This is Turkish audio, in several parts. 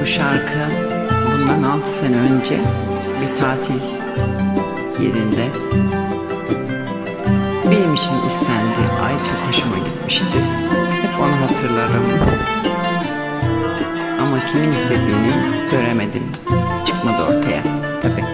Bu şarkı bundan 6 sene önce bir tatil yerinde benim için istendi. Ay çok hoşuma gitmişti. Hep onu hatırlarım. Ama kimin istediğini göremedim. Çıkmadı ortaya tabii.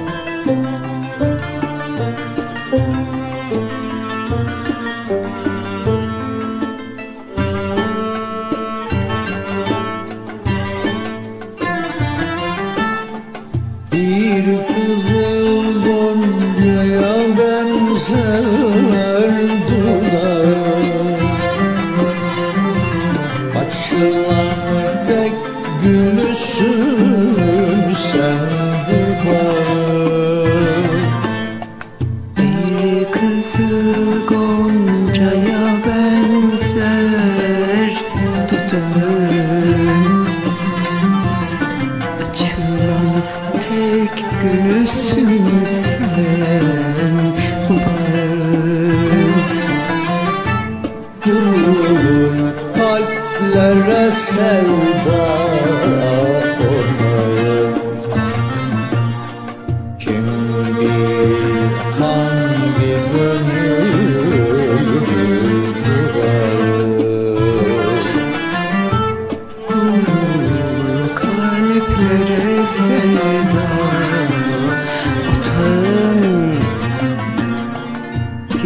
Gülüsün sen dudağı Bir kızıl goncaya benzer dudağın Açılan tek gülüsün sen bağın. Durur kalplere sevda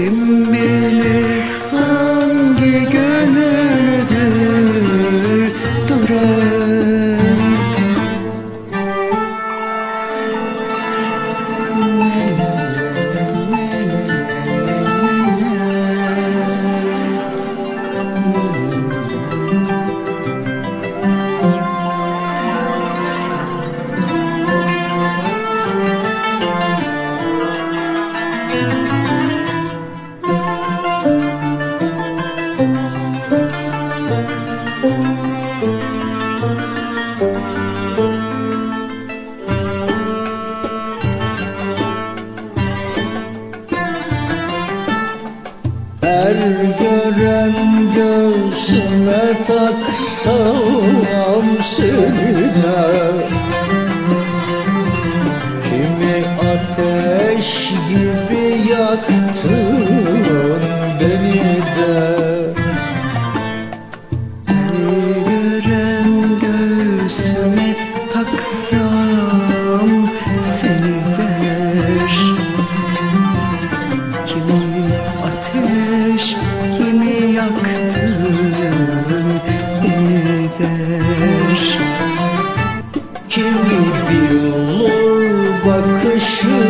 Kim bilir Her gören göğsüme taksam seninle Kimi ateş gibi yaktın yaktın beni der Kimi bilir bakışından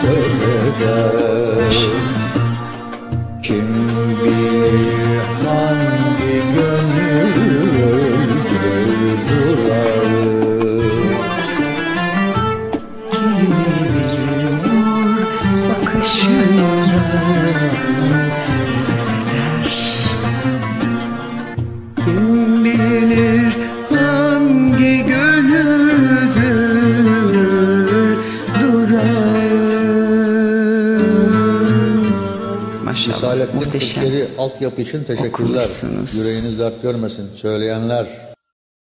söz eder Kim bilir Maşallah Risalettin muhteşem Türkleri altyapı için teşekkürler. Yüreğiniz dert görmesin. Söyleyenler